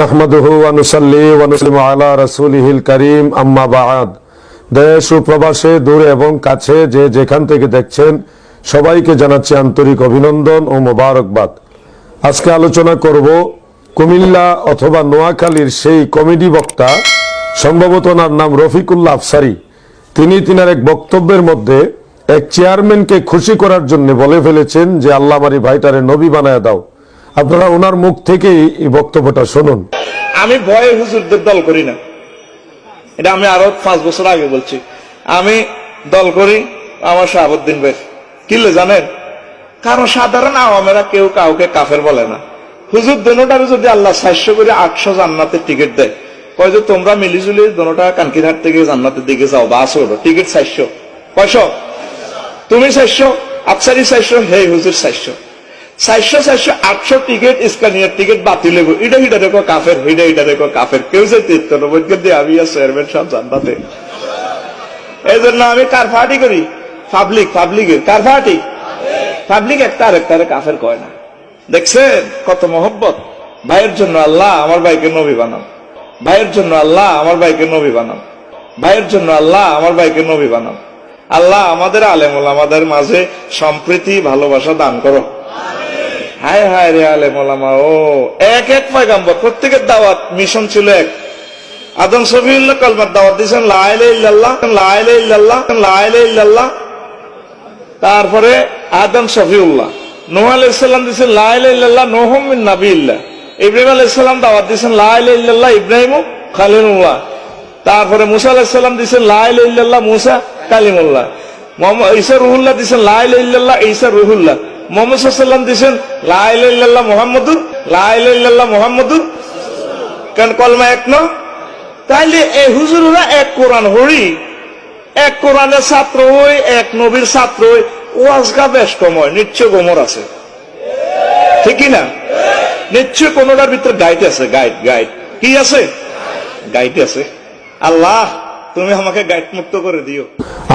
নাহমাদুহু ওয়া নুসাল্লি ওয়া নুসলিমু আলা রাসূলিহিল কারীম আম্মা বা'দ দেশ প্রবাসে দূরে এবং কাছে যে যেখান থেকে দেখছেন, সবাইকে জানাচ্ছি আন্তরিক অভিনন্দন ও মোবারকবাদ। আজকে আলোচনা করব কুমিল্লা অথবা নোয়াখালীর সেই কমেডি বক্তা, সম্ভবত ওনার নাম রফিকুল্লাহ আফসারি। তিনি তিনার এক বক্তব্যের মধ্যে এক চেয়ারম্যানকে খুশি করার জন্য বলে ফেলেছেন যে, আল্লাহ আমারি ভাইটারে নবী বানায় দাও। আপনারা ওনার মুখ থেকে এই বক্তব্যটা শুনুন। আমি ভয়ে হুজুরদের দল করি না। এটা আমি আরও পাঁচ বছর আগে বলছি। আমি দল করি আমার শাহাবুদ্দিন ভাই। কিলে জানেন? কারণ সাধারণ আওয়ামেরা কেউ কাউকে কাফের বলে না। হুজুর দোনোটারে যদি আল্লাহ সাতশো করে আটশো জান্নাতের টিকিট দেয়। কয় যে তোমরা মিলিজুলি দোনোটা কানকিরহাট থেকে জান্নাতের দিকে যাও বা আসো টিকিট চারশো কয়শো? তুমি চারশো আফসারি চারশো হে হুজুর চারশো চারশো চারশো, আটশো টিকিট টিকিট বাতিল এটা দেখো কাফের দেখো কাফের। কেউ যে দিয়ে আমি আর চেয়ারম্যান সব জানতাতে। এই জন্য আমি কার ফাটি করি? পাবলিক, পাবলিকের। কার ফাটি? পাবলিক একটা কাফের কয় না। দেখছেন কত মহব্বত? ভাইয়ের জন্য আল্লাহ আমার ভাইকে নবী বানাও। ভাইয়ের জন্য আল্লাহ আমার ভাইকে নবী বানাও। ভাইয়ের জন্য আল্লাহ আমার ভাইকে নবী বানাও। আল্লাহ আমাদের আলেমুল আমাদের মাঝে সম্প্রীতি, ভালোবাসা দান করো। হায় হায় রে আলেম ওলামা, ও, এক এক পয়গাম্বর, প্রত্যেকের দাওয়াত মিশন ছিল এক। আদম শফিউল্লাহ কলমার দাওয়াত দিয়েছেন লাইলে ইল্লাল্লাহ লাইলে ইল্লাল্লাহ লাইলে ইল্লাল্লাহ। তারপরে আদম শফিউল্লাহ, নোহ আলাইসাল্লাম দিয়েছেন লাইলে ইল্লাল্লাহ, নোহম মিন নাবিল্লাহ ইব্রাহিম আলাইসাল্লাম দাওয়াত দিয়েছেন লাইলে ইল্লাল্লাহ, ইব্রাহিম খালিলুল্লাহ। তারপরে মুসা আলাইসাল্লাম দিয়েছেন লাইলে ইল্লাল্লাহ, মুসা কালিমুল্লাহ। মোহাম্মদ ঈসা রুহুল্লাহ দিয়েছেন লাইলে ইল্লাল্লাহ, ঈসা রুহুল্লাহ। মোহাম্মদ সাল্লাম দিয়েছেন ইল্লাল্লাহ মোহাম্মদুর ইল্লাল্লাহ মোহাম্মদুর। কেন কলমা এক ন? তাইলে এই হুজুররা এক কোরআন হরি এক কোরআনের ছাত্র হই, এক নবীর ছাত্র হই, ওয়াজগা বেশ কম হয় নিশ্চয় গোমর আছে। ঠিকই না? নিশ্চয় কোনটার ভিতরে গাইড আছে গাইড গাইড কি আছে? গাইড আছে। আল্লাহ, তুমি আমাকে গাইড মুক্ত করে দিও।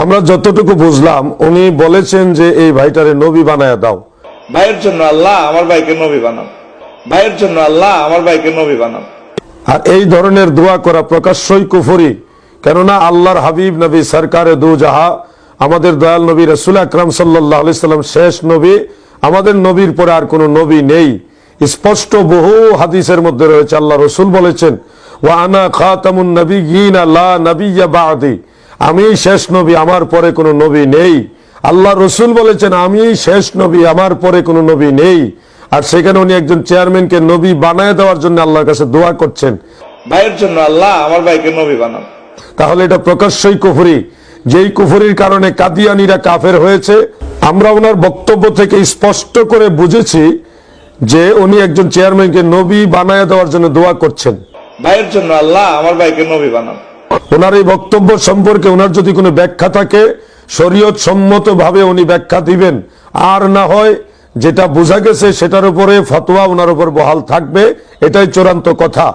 আমরা যতটুকু বুঝলাম উনি বলেছেন যে এই ভাইটারে নবী বানায় দাও। ভাইয়ের জন্য আল্লাহ আমার ভাইকে নবী বানাও। ভাইয়ের জন্য আল্লাহ আমার ভাইকে নবী বানাও। আর এই ধরনের দোয়া করা প্রকাশ্যই কুফরি কেননা আল্লাহর হাবিব নবী সরকারে দু জাহা আমাদের দয়াল নবী রসুল আকরাম সাল্লাহ সাল্লাম শেষ নবী আমাদের নবীর পরে আর কোনো নবী নেই। স্পষ্ট বহু হাদিসের মধ্যে রয়েছে আল্লাহ রসুল বলেছেন ওয়া আনা খাতামুন নবী গিন আল্লাহ নবী বাদি। আমি শেষ নবী আমার পরে কোনো নবী নেই। আল্লাহ রসুল বলেছেন আমি শেষ নবী আমার পরে কোনো নবী নেই। আর সেখানে উনি একজন চেয়ারম্যানকে নবী বানায় দেওয়ার জন্য আল্লাহর কাছে দোয়া করছেন। ভাইয়ের জন্য আল্লাহ আমার ভাইকে নবী বানাও তাহলে এটা প্রকাশ্যই কুফরি। যেই কুফরির কারণে কাদিয়ানিরা কাফের হয়েছে আমরা ওনার বক্তব্য থেকে স্পষ্ট করে বুঝেছি যে উনি একজন চেয়ারম্যানকে নবী বানায় দেওয়ার জন্য দোয়া করছেন। ভাইয়ের জন্য আল্লাহ আমার ভাইকে নবী বানাও ওনার এই বক্তব্য সম্পর্কে ওনার যদি কোনো ব্যাখ্যা থাকে, শরীয়ত সম্মত ভাবে উনি ব্যাখ্যা দিবেন। আর না হয় যেটা বোঝা গেছে সেটার উপরে ফতোয়া ওনার উপর বহাল থাকবে, এটাই চূড়ান্ত কথা।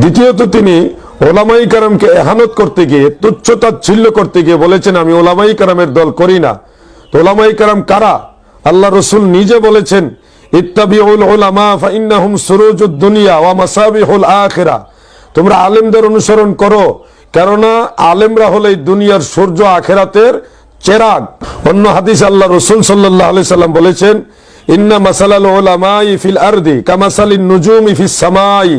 দ্বিতীয়ত তিনি ওলামাই কারামকে এহানত করতে গিয়ে তুচ্ছতাচ্ছিল্য করতে গিয়ে বলেছেন, আমি ওলামাই কারামের দল করি না। তো ওলামাই কারাম কারা? আল্লাহ রসুল নিজে বলেছেন, ইত্তাবিউল উলামা ফাইন্নাহুম সুরুজুদ দুনিয়া ওয়া মাসাবিহুল তোমরা আলেমদের অনুসরণ করো কেননা আলেমরা হলো দুনিয়ার সূর্য আখেরাতের চেরাগ। অন্য হাদিস আল্লাহ রসুল সাল্লাহ আলি সাল্লাম বলেছেন, ইন্না মাসালাল ওলামাই ফিল আরদি কামাসালিন নুজুম ফিস সামাই।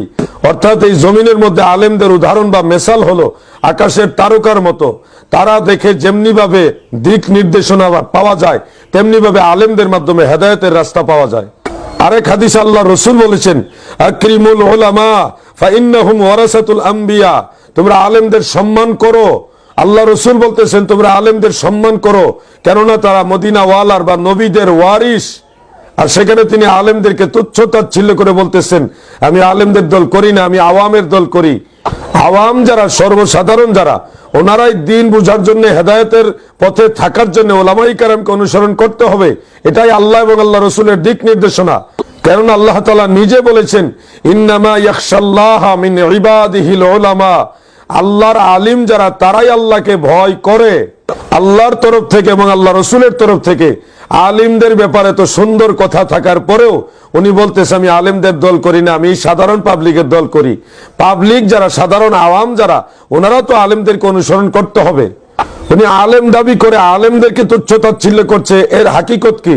অর্থাৎ এই জমিনের মধ্যে আলেমদের উদাহরণ বা মেসাল হলো আকাশের তারকার মতো। তারা দেখে যেমনি ভাবে দিক নির্দেশনা পাওয়া যায় তেমনি ভাবে আলেমদের মাধ্যমে হেদায়েতের রাস্তা পাওয়া যায়। আরেক হাদিস আল্লাহ রসুল বলেছেন, আকরিমুল ওলামা ফাইন্নাহুম ওয়ারাসাতুল আম্বিয়া। তোমরা আলেমদের সম্মান করো। আল্লাহ রসুল বলতেছেন, তোমরা আলেমদের সম্মান করো। কেননা তারা মদিনা ওয়ালার বা নবীদের ওয়ারিস আর সেখানে তিনি আলেমদেরকে তুচ্ছ তাচ্ছিল্য করে বলতেছেন, আমি আলেমদের দল করি না, আমি আওয়ামের দল করি। আওয়াম যারা, সর্বসাধারণ যারা, ওনারাই দিন বুঝার জন্য, হেদায়তের পথে থাকার জন্য ওলামাই কারামকে অনুসরণ করতে হবে। এটাই আল্লাহ এবং আল্লাহ রসুলের দিক নির্দেশনা। কারণ আল্লাহ তালা নিজে বলেছেন, ইন্নামা ইয়াকশাল্লাহ মিন ইবাদিহিল ওলামা আল্লাহর আলিম যারা, তারাই আল্লাহকে ভয় করে। আল্লাহর তরফ থেকে এবং আল্লাহ রসুলের তরফ থেকে আলিমদের ব্যাপারে তো সুন্দর কথা থাকার পরেও উনি বলতেছে, আমি আলিমদের দল করি না, আমি সাধারণ পাবলিকের দল করি। পাবলিক যারা, সাধারণ আওয়াম যারা, ওনারা তো আলিমদেরকে অনুসরণ করতে হবে। উনি আলেম দাবি করে, আলেমদেরকে তুচ্ছ তাচ্ছিল্য করছে। এর হাকিকত কি?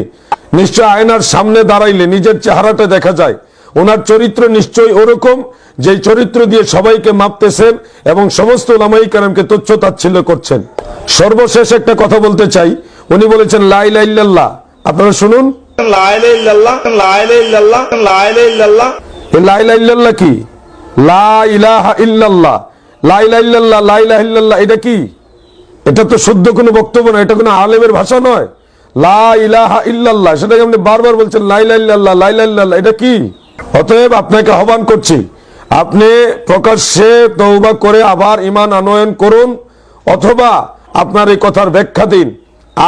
নিশ্চয় আয়নার সামনে দাঁড়াইলে নিজের চেহারাটা দেখা যায়। ওনার চরিত্র নিশ্চয়ই ওরকম যে চরিত্র দিয়ে সবাইকে মাপতেছেন এবং সমস্ত ওলামাই কালামকে তুচ্ছ তাচ্ছিল্য করছেন। সর্বশেষ একটা কথা বলতে চাই উনি বলেছেন লাই লাইল্লাহ আপনারা শুনুন। কি? ইল্লাল্লাহ ইল্লাল্লাহ এটা কি? এটা তো শুদ্ধ কোনো বক্তব্য না এটা কোনো আলেমের ভাষা নয়। লা ইলাহা ইল্লাল্লাহ সেটাকে আপনি বারবার বলছেন লা ইলাহা ইল্লাল্লাহ লা ইল্লাল্লাহ এটা কি? অতএব আপনাকে আহ্বান করছি, আপনি প্রকাশ্যে তৌবা করে আবার ইমান আনয়ন করুন, অথবা আপনার এই কথার ব্যাখ্যা দিন।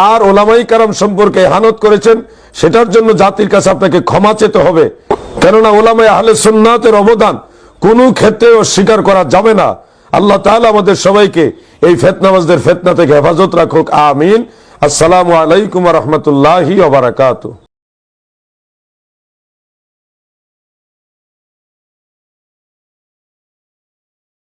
আর ওলামাই কারাম সম্পর্কে হানত করেছেন, সেটার জন্য জাতির কাছে আপনাকে ক্ষমা চেতে হবে। কেননা ওলামাই আহলে সুন্নাতের অবদান কোনো ক্ষেত্রে অস্বীকার করা যাবে না। আল্লাহ তাআলা আমাদের সবাইকে এই ফেতনামাজদের ফেতনা থেকে হেফাজত রাখুক। আমিন। আসসালামু আলাইকুম রহমতুল্লাহি ওবারাকাতু